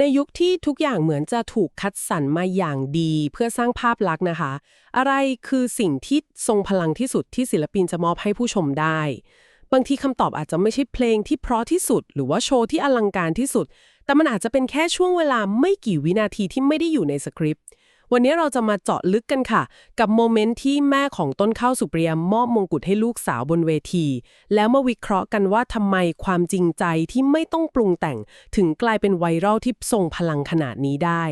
ในยุคที่ทุกอย่างเหมือนจะถูกคัดสรรมาอย่างดีเพื่อสร้างภาพลักษณ์นะคะ อะไรคือสิ่งที่ทรงพลังที่สุดที่ศิลปินจะมอบให้ผู้ชมได้ บางทีคำตอบอาจจะไม่ใช่เพลงที่เพราะที่สุด หรือว่าโชว์ที่อลังการที่สุด แต่มันอาจจะเป็นแค่ช่วงเวลาไม่กี่วินาทีที่ไม่ได้อยู่ในสคริปต์ วันนี้เราจะมาเจาะลึกกันค่ะ กับโมเมนต์ที่แม่ของต้นข้าวสุปรียมมอบมงกุฎให้ลูกสาวบนเวที แล้วมาวิเคราะห์กันว่าทำไมความจริงใจที่ไม่ต้องปรุงแต่ง ถึงกลายเป็นไวรัลที่ทรงพลังขนาดนี้ได้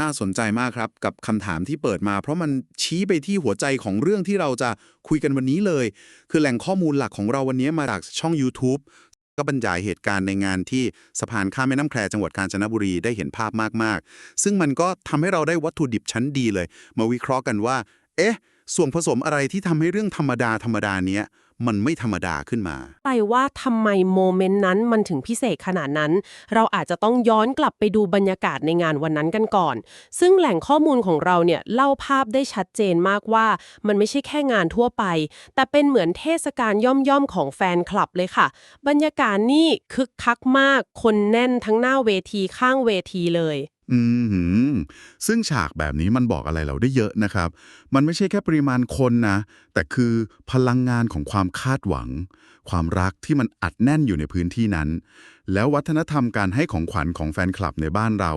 น่าสนใจมากครับกับคำถามที่เปิดมา เพราะมันชี้ไปที่หัวใจของเรื่องที่เราจะคุยกันวันนี้เลย คือแหล่งข้อมูลหลักของเราวันนี้มาจากช่อง YouTube ก็บรรยายเหตุการณ์ในงานที่สะพานข้ามแม่น้ำแควจังหวัดกาญจนบุรีได้เห็นภาพมาก ๆ ซึ่งมันก็ทำให้เราได้วัตถุดิบชั้นดีเลย มาวิเคราะห์กันว่า เอ๊ะ ส่วนผสมอะไรที่ทำให้เรื่องธรรมดาธรรมดาเนี้ย มันไม่ธรรมดาขึ้นมา ไปว่าทำไมโมเมนต์นั้นมันถึงพิเศษขนาดนั้น เราอาจจะต้องย้อนกลับไปดูบรรยากาศในงานวันนั้นกันก่อน ซึ่งแหล่งข้อมูลของเราเนี่ยเล่าภาพได้ชัดเจนมากว่า มันไม่ใช่แค่งานทั่วไป แต่เป็นเหมือนเทศกาลย่อมๆของแฟนคลับเลยค่ะ บรรยากาศนี่คึกคักมาก คนแน่นทั้งหน้าเวทีข้างเวทีเลย อืมซึ่งฉากแบบนี้มันบอกอะไรเราได้เยอะนะครับ มันไม่ใช่แค่ปริมาณคนนะ แต่คือพลังงานของความคาดหวัง ความรักที่มันอัดแน่นอยู่ในพื้นที่นั้น แล้ววัฒนธรรมการให้ของขวัญของแฟนคลับในบ้านเรา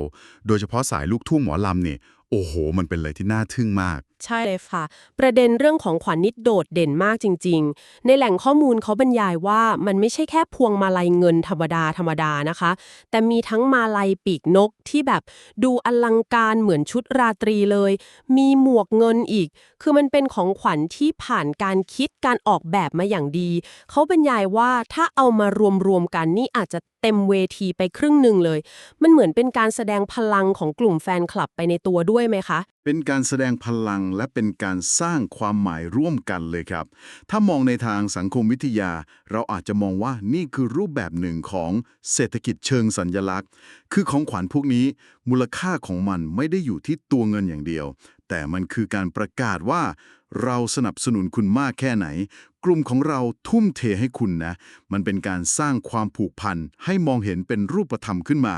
โดยเฉพาะสายลูกทุ่งหมอลำเนี่ย โอ้โห มันเป็นอะไรที่น่าทึ่งมาก ใช่เลยค่ะ ประเด็นเรื่องของขวัญนิดโดดเด่นมากจริง ๆ ในแหล่งข้อมูลเขาบรรยายว่ามันไม่ใช่แค่พวงมาลัยเงินธรรมดาธรรมดานะคะ แต่มีทั้งมาลัยปีกนกที่แบบดูอลังการเหมือนชุดราตรีเลย มีหมวกเงินอีก คือมันเป็นของขวัญที่ผ่านการคิดการออกแบบมาอย่างดี เขาบรรยายว่าถ้าเอามารวมๆกันนี่อาจจะ เต็มเวทีไปครึ่งหนึ่งเลย มันเหมือนเป็นการแสดงพลังของกลุ่มแฟนคลับไปในตัวด้วยไหมคะ เป็นการแสดงพลังและเป็นการสร้างความหมายร่วมกันเลยครับ ถ้ามองในทางสังคมวิทยา เราอาจจะมองว่านี่คือรูปแบบหนึ่งของเศรษฐกิจเชิงสัญญลักษณ์ คือของขวัญพวกนี้มูลค่าของมันไม่ได้อยู่ที่ตัวเงินอย่างเดียว แต่มันคือการประกาศว่า เราสนับสนุนคุณมากแค่ไหน กลุ่มของเราทุ่มเทให้คุณนะ มันเป็นการสร้างความผูกพันให้มองเห็นเป็นรูปธรรมขึ้นมา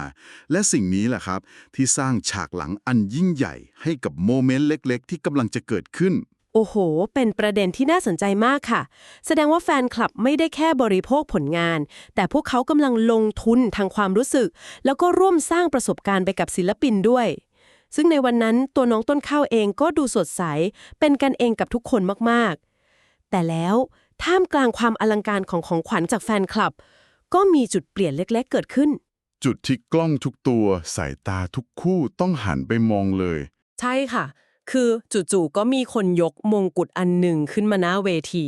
และสิ่งนี้แหละครับ ที่สร้างฉากหลังอันยิ่งใหญ่ให้กับโมเมนต์เล็ก ๆ ที่กำลังจะเกิดขึ้นโอ้โห เป็นประเด็นที่น่าสนใจมากค่ะ แสดงว่าแฟนคลับไม่ได้แค่บริโภคผลงาน แต่พวกเขากำลังลงทุนทางความรู้สึก แล้วก็ร่วมสร้างประสบการณ์ไปกับศิลปินด้วย ซึ่งในวันนั้นตัวน้องต้นข้าวเองก็ดูสดใส เป็นกันเองกับทุกคนมากๆ แต่แล้วท่ามกลางความอลังการของของขวัญจากแฟนคลับ ก็มีจุดเปลี่ยนเล็ก ๆ เกิดขึ้น จุดที่กล้องทุกตัวสายตาทุกคู่ต้องหันไปมองเลย ใช่ค่ะ คือจู่ๆก็มีคนยกมงกุฎอันหนึ่งขึ้นมาหน้าเวที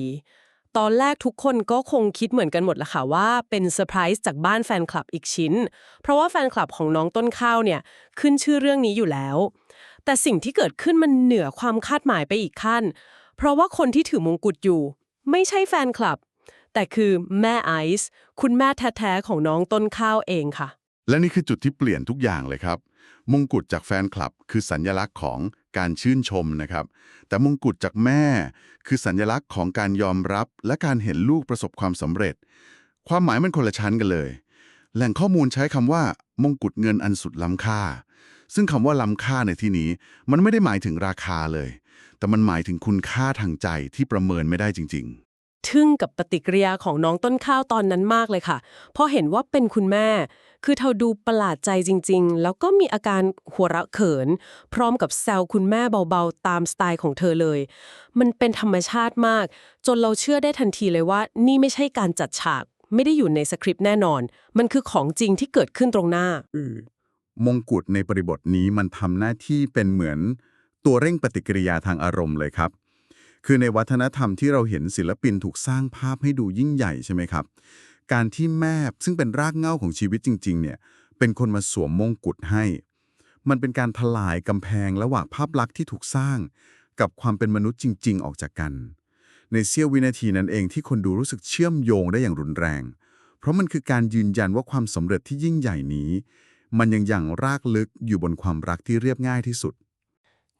ตอนแรกทุกคนก็คงคิดเหมือนกันหมดละค่ะว่าเป็นเซอร์ไพรส์จากบ้านแฟนคลับอีกชิ้น เพราะว่าแฟนคลับของน้องต้นข้าวเนี่ยขึ้นชื่อเรื่องนี้อยู่แล้ว แต่สิ่งที่เกิดขึ้นมันเหนือความคาดหมายไปอีกขั้น เพราะว่าคนที่ถือมงกุฎอยู่ ไม่ใช่แฟนคลับ แต่คือแม่ไอซ์คุณแม่แท้ๆของน้องต้นข้าวเองค่ะ และนี่คือจุดที่เปลี่ยนทุกอย่างเลยครับ มงกุฎจากแฟนคลับคือสัญญลักษณ์ของการชื่นชมนะครับ แต่มงกุฎจากแม่คือสัญญลักษณ์ของการยอมรับและการเห็นลูกประสบความสำเร็จ ความหมายมันคนละชั้นกันเลย แหล่งข้อมูลใช้คำว่า มงกุฎเงินอันสุดล้ำค่า ซึ่งคำว่าล้ำค่าในที่นี้ มันไม่ได้หมายถึงราคาเลย แต่มันหมายถึงคุณค่าทางใจที่ประเมินไม่ได้จริง ๆทึ่งกับปฏิกิริยาของน้องต้นข้าวตอนนั้นมากเลยค่ะ เพราะเห็นว่าเป็นคุณแม่ คือเธอดูประหลาดใจจริง ๆ แล้วก็มีอาการหัวเราะเขิน พร้อมกับแซวคุณแม่เบาๆ ตามสไตล์ของเธอเลย มันเป็นธรรมชาติมาก จนเราเชื่อได้ทันทีเลยว่า นี่ไม่ใช่การจัดฉาก ไม่ได้อยู่ในสคริปต์แน่นอน มันคือของจริงที่เกิดขึ้นตรงหน้า มงกุฎในบริบทนี้มันทำหน้าที่เป็นเหมือนตัวเร่งปฏิกิริยาทางอารมณ์เลยครับ คือในวัฒนธรรมที่เราเห็นศิลปินถูกสร้างภาพให้ดูยิ่งใหญ่ใช่ไหมครับ การที่แม่ซึ่งเป็นรากเหง้าของชีวิตจริง ๆ เนี่ยเป็นคนมาสวมมงกุฎให้ มันเป็นการทลายกำแพงระหว่างภาพลักษณ์ที่ถูกสร้าง กับความเป็นมนุษย์จริง ๆ ออกจากกัน ในเสี้ยววินาทีนั้นเองที่คนดูรู้สึกเชื่อมโยงได้อย่างรุนแรง เพราะมันคือการยืนยันว่าความสำเร็จที่ยิ่งใหญ่นี้ มันยังอย่างรากลึกอยู่บนความรักที่เรียบง่ายที่สุด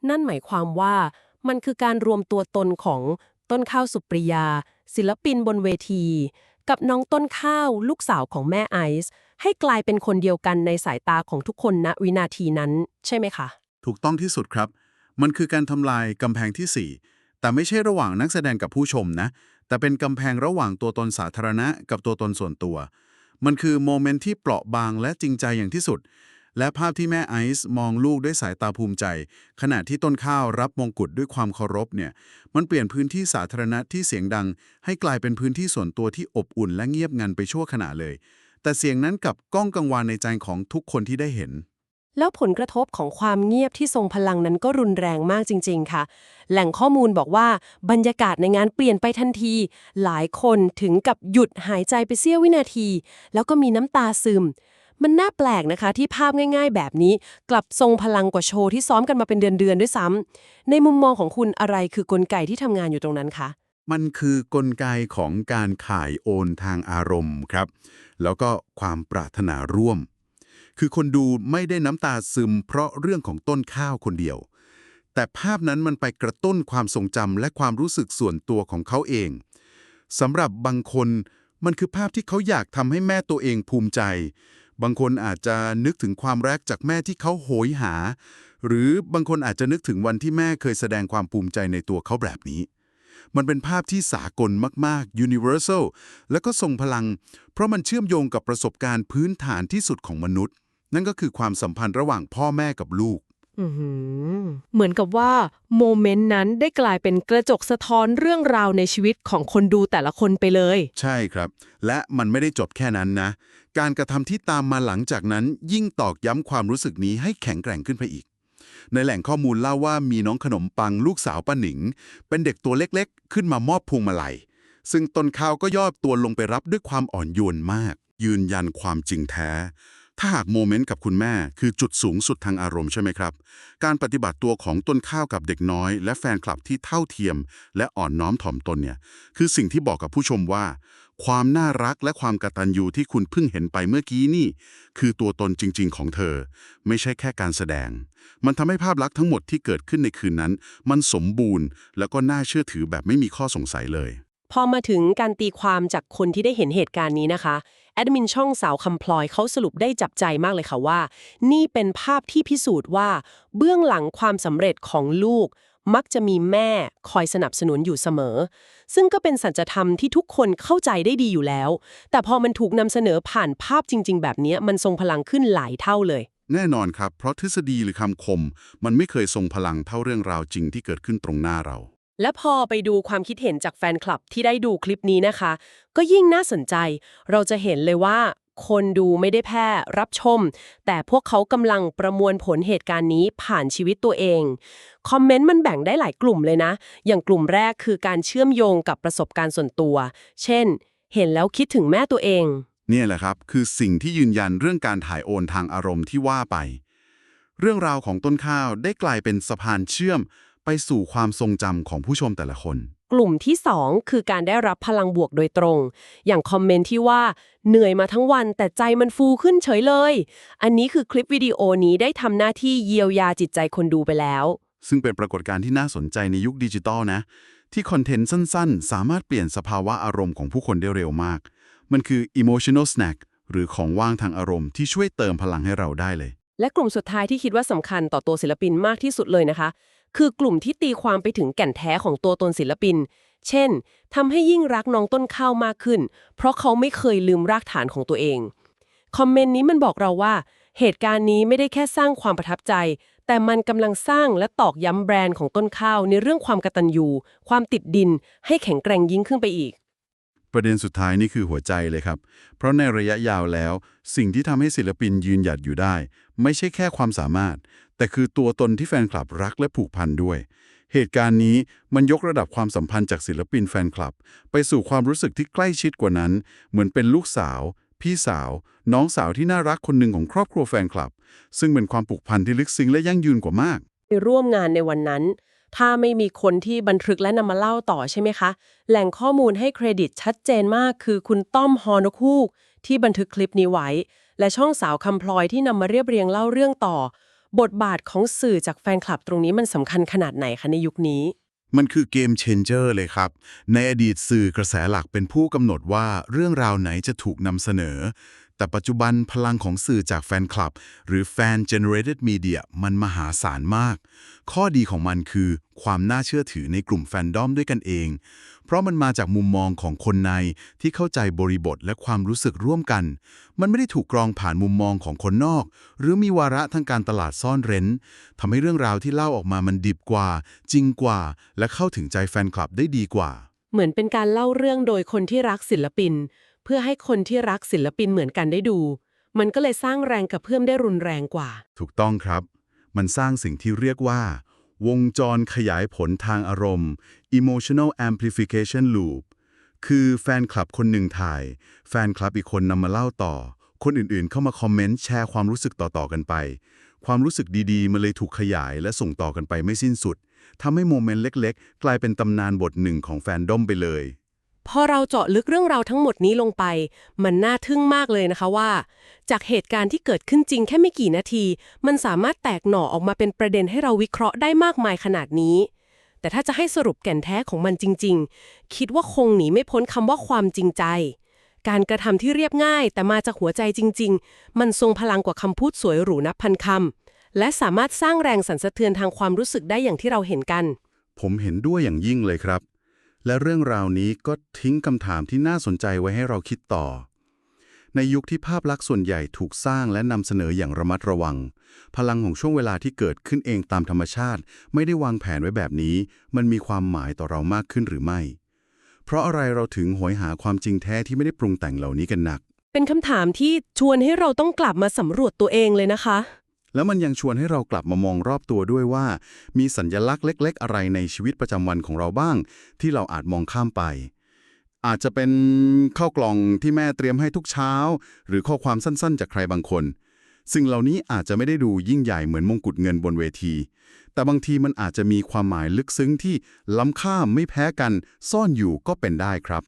นั่นหมายความว่ามันคือการรวมตัวตนของต้นข้าวสุปริยา ศิลปินบนเวที กับน้องต้นข้าว ลูกสาวของแม่ไอซ์ให้กลายเป็นคนเดียวกันในสายตาของทุกคนณวินาทีนั้น ใช่ไหมคะ ถูกต้องที่สุดครับ มันคือการทำลายกำแพงที่ 4 แต่ไม่ใช่ระหว่างนักแสดงกับผู้ชมนะ แต่เป็นกำแพงระหว่างตัวตนสาธารณะกับตัวตนส่วนตัว มันคือโมเมนต์ที่เปราะบางและจริงใจอย่างที่สุด และภาพที่แม่ไอซ์มองลูกด้วยสายตาภูมิใจ ขณะที่ต้นข้าวรับมงกุฎด้วยความเคารพเนี่ย มันเปลี่ยนพื้นที่สาธารณะที่เสียงดัง ให้กลายเป็นพื้นที่ส่วนตัวที่อบอุ่นและเงียบงันไปชั่วขณะเลย แต่เสียงนั้นกับก้องกังวานในใจของทุกคนที่ได้เห็นแล้วผลกระทบของความเงียบที่ทรงพลังนั้นก็รุนแรงมากจริง ๆ ค่ะ แหล่งข้อมูลบอกว่าบรรยากาศในงานเปลี่ยนไปทันที หลายคนถึงกับหยุดหายใจไปเสี้ยววินาที แล้วก็มีน้ำตาซึม มันน่าแปลกนะคะที่ภาพง่ายๆ แบบนี้ กลับทรงพลังกว่าโชว์ที่ซ้อมกันมาเป็นเดือนๆด้วยซ้ำในมุมมองของคุณอะไรคือกลไกที่ทำงานอยู่ตรงนั้นคะมันคือกลไกของการขายโอนทางอารมณ์ครับ แล้วก็ความปรารถนาร่วม คือคนดูไม่ได้น้ำตาซึม เพราะเรื่องของต้นข้าวคนเดียว แต่ภาพนั้นมันไปกระตุ้นความทรงจำและความรู้สึกส่วนตัวของเขาเองสำหรับบางคนมันคือภาพที่เขาอยากทำให้แม่ตัวเองภูมิใจ บางคนอาจจะนึกถึงความรักจากแม่ที่เขาโหยหา หรือบางคนอาจจะนึกถึงวันที่แม่เคยแสดงความภูมิใจในตัวเขาแบบนี้ มันเป็นภาพที่สากลมากๆ universal และก็ทรงพลัง เพราะมันเชื่อมโยงกับประสบการณ์พื้นฐานที่สุดของมนุษย์ นั่นก็คือความสัมพันธ์ระหว่างพ่อแม่กับลูก เหมือนกับว่าโมเมนต์นั้นได้กลายเป็นกระจกสะท้อนเรื่องราวในชีวิตของคนดูแต่ละคนไปเลย ใช่ครับ และมันไม่ได้จบแค่นั้นนะ การกระทำที่ตามมาหลังจากนั้น ยิ่งตอกย้ำความรู้สึกนี้ให้แข็งแกร่งขึ้นไปอีก ในแหล่งข้อมูลเล่าว่ามีน้องขนมปังลูกสาวป้าหนิง เป็นเด็กตัวเล็กๆ ขึ้นมามอบพวงมาลัยซึ่งต้นข้าวก็ย่อตัวลงไปรับด้วยความอ่อนโยนมาก ยืนยันความจริงแท้ ถ้าหากโมเมนต์กับคุณแม่คือจุดสูงสุดทางอารมณ์ใช่ไหมครับ การปฏิบัติตัวของต้นข้าวกับเด็กน้อย และแฟนคลับที่เท่าเทียม และอ่อนน้อมถ่อมตนเนี่ยคือสิ่งที่บอกกับผู้ชมว่า ความน่ารักและความกตัญญูที่คุณเพิ่งเห็นไปเมื่อกี้นี่ คือตัวตนจริง ๆ ของเธอ ไม่ใช่แค่การแสดง มันทำให้ภาพลักษณ์ทั้งหมดที่เกิดขึ้นในคืนนั้น มันสมบูรณ์ แล้วก็น่าเชื่อถือแบบไม่มีข้อสงสัยเลย พอมาถึงการตีความจากคนที่ได้เห็นเหตุการณ์นี้นะคะ แอดมินช่องสาวคำพลอยเขาสรุปได้จับใจมากเลยค่ะว่า นี่เป็นภาพที่พิสูจน์ว่า เบื้องหลังความสำเร็จของลูก มักจะมีแม่คอยสนับสนุนอยู่เสมอ ซึ่งก็เป็นสัจธรรมที่ทุกคนเข้าใจได้ดีอยู่แล้ว แต่พอมันถูกนำเสนอผ่านภาพจริง ๆ แบบนี้มันทรงพลังขึ้นหลายเท่าเลย แน่นอนครับ เพราะทฤษฎีหรือคำคม มันไม่เคยทรงพลังเท่าเรื่องราวจริงที่เกิดขึ้นตรงหน้าเรา และพอไปดูความคิดเห็นจากแฟนคลับที่ได้ดูคลิปนี้นะคะ ก็ยิ่งน่าสนใจ เราจะเห็นเลยว่า คนดูไม่ได้แพ้รับชม แต่พวกเขากำลังประมวลผลเหตุการณ์นี้ผ่านชีวิตตัวเอง คอมเมนต์มันแบ่งได้หลายกลุ่มเลยนะ อย่างกลุ่มแรกคือการเชื่อมโยงกับประสบการณ์ส่วนตัว เช่น เห็นแล้วคิดถึงแม่ตัวเอง เนี่ยแหละครับคือสิ่งที่ยืนยันเรื่องการถ่ายโอนทางอารมณ์ที่ว่าไป เรื่องราวของต้นข้าวได้กลายเป็นสะพานเชื่อม ไปสู่ความทรงจำของผู้ชมแต่ละคน กลุ่มที่ 2 คือการได้รับพลังบวกโดยตรง อย่างคอมเมนต์ที่ว่า เหนื่อยมาทั้งวันแต่ใจมันฟูขึ้นเฉยเลย อันนี้คือคลิปวิดีโอนี้ได้ทำหน้าที่เยียวยาจิตใจคนดูไปแล้ว ซึ่งเป็นปรากฏการณ์ที่น่าสนใจในยุคดิจิตอลนะ ที่คอนเทนต์สั้นๆ สามารถเปลี่ยนสภาวะอารมณ์ของผู้คนได้เร็วมาก มันคือ emotional snack หรือของว่างทางอารมณ์ที่ช่วยเติมพลังให้เราได้เลย และกลุ่มสุดท้ายที่คิดว่าสำคัญต่อตัวศิลปินมากที่สุดเลยนะคะ คือกลุ่มที่ตีความไปถึงแก่นแท้ของตัวตนศิลปิน เช่นทำให้ยิ่งรักน้องต้นข้าวมากขึ้น เพราะเขาไม่เคยลืมรากฐานของตัวเอง คอมเมนต์นี้มันบอกเราว่า เหตุการณ์นี้ไม่ได้แค่สร้างความประทับใจ แต่มันกำลังสร้างและตอกย้ำแบรนด์ของต้นข้าวในเรื่องความกตัญญูความติดดิน ให้แข็งแกร่งยิ่งขึ้นไปอีก ประเด็นสุดท้ายนี่คือหัวใจเลยครับ เพราะในระยะยาวแล้ว สิ่งที่ทำให้ศิลปินยืนหยัดอยู่ได้ ไม่ใช่แค่ความสามารถ แต่คือตัวตนที่แฟนคลับรักและผูกพันด้วย เหตุการณ์นี้มันยกระดับความสัมพันธ์จากศิลปินแฟนคลับ ไปสู่ความรู้สึกที่ใกล้ชิดกว่านั้น เหมือนเป็นลูกสาว พี่สาว น้องสาวที่น่ารักคนหนึ่งของครอบครัวแฟนคลับ ซึ่งเป็นความผูกพันที่ลึกซึ้งและยั่งยืนกว่ามาก ไปร่วมงานในวันนั้น ถ้าไม่มีคนที่บันทึกและนำมาเล่าต่อใช่ไหมคะ แหล่งข้อมูลให้เครดิตชัดเจนมากคือคุณต้อมฮอนกฮูกที่บันทึกคลิปนี้ไว้ และช่องสาวคำพลอยที่นำมาเรียบเรียงเล่าเรื่องต่อ บทบาทของสื่อจากแฟนคลับตรงนี้มันสำคัญขนาดไหนคะในยุคนี้ มันคือเกมเชนเจอร์เลยครับ ในอดีตสื่อกระแสหลักเป็นผู้กำหนดว่าเรื่องราวไหนจะถูกนำเสนอ แต่ปัจจุบันพลังของสื่อจากแฟนคลับ หรือ Fan Generated Media มันมหาศาลมาก ข้อดีของมันคือความน่าเชื่อถือในกลุ่มแฟนดอมด้วยกันเอง เพราะมันมาจากมุมมองของคนในที่เข้าใจบริบทและความรู้สึกร่วมกัน มันไม่ได้ถูกกรองผ่านมุมมองของคนนอก หรือมีวาระทางการตลาดซ่อนเร้นทำให้เรื่องราวที่เล่าออกมามันดิบกว่า จริงกว่า และเข้าถึงใจแฟนคลับได้ดีกว่า เหมือนเป็นการเล่าเรื่องโดยคนที่รักศิลปิน เพื่อให้คนที่รักศิลปินเหมือนกันได้ดู มันก็เลยสร้างแรงกระเพื่อมได้รุนแรงกว่า ถูกต้องครับ มันสร้างสิ่งที่เรียกว่า วงจรขยายผลทางอารมณ์ emotional amplification loop คือแฟนคลับคนหนึ่งถ่าย แฟนคลับอีกคนนำมาเล่าต่อ คนอื่นๆ เข้ามาคอมเมนต์แชร์ความรู้สึกต่อๆกันไป ความรู้สึกดีๆ มันเลยถูกขยายและส่งต่อกันไปไม่สิ้นสุดทำให้โมเมนต์เล็ก ๆ กลายเป็นตำนานบทหนึ่งของแฟนดอมไปเลย พอเราเจาะลึกเรื่องราวทั้งหมดนี้ลงไป มันน่าทึ่งมากเลยนะคะว่า จากเหตุการณ์ที่เกิดขึ้นจริงแค่ไม่กี่นาที มันสามารถแตกหน่อออกมาเป็นประเด็นให้เราวิเคราะห์ได้มากมายขนาดนี้ แต่ถ้าจะให้สรุปแก่นแท้ของมันจริง ๆ คิดว่าคงหนีไม่พ้นคำว่าความจริงใจ การกระทำที่เรียบง่าย แต่มาจากหัวใจจริง ๆ มันทรงพลังกว่าคำพูดสวยหรูนับพันคำและสามารถสร้างแรงสั่นสะเทือนทางความรู้สึกได้อย่างที่เราเห็นกัน ผมเห็นด้วยอย่างยิ่งเลยครับ และเรื่องราวนี้ก็ทิ้งคำถามที่น่าสนใจไว้ให้เราคิดต่อ ในยุคที่ภาพลักษณ์ส่วนใหญ่ถูกสร้างและนำเสนออย่างระมัดระวัง พลังของช่วงเวลาที่เกิดขึ้นเองตามธรรมชาติ ไม่ได้วางแผนไว้แบบนี้ มันมีความหมายต่อเรามากขึ้นหรือไม่ เพราะอะไรเราถึงหอยหาความจริงแท้ที่ไม่ได้ปรุงแต่งเหล่านี้กันหนัก เป็นคำถามที่ชวนให้เราต้องกลับมาสำรวจตัวเองเลยนะคะ แล้วมันยังชวนให้เรากลับมามองรอบตัวด้วยว่า มีสัญญลักษณ์เล็ก ๆ อะไรในชีวิตประจำวันของเราบ้าง ที่เราอาจมองข้ามไป อาจจะเป็นข้าวกล่องที่แม่เตรียมให้ทุกเช้า หรือข้อความสั้นๆ จากใครบางคนสิ่งเหล่านี้อาจจะไม่ได้ดูยิ่งใหญ่เหมือนมงกุฎเงินบนเวที แต่บางทีมันอาจจะมีความหมายลึกซึ้งที่ล้ำค่าไม่แพ้กันซ่อนอยู่ก็เป็นได้ครับ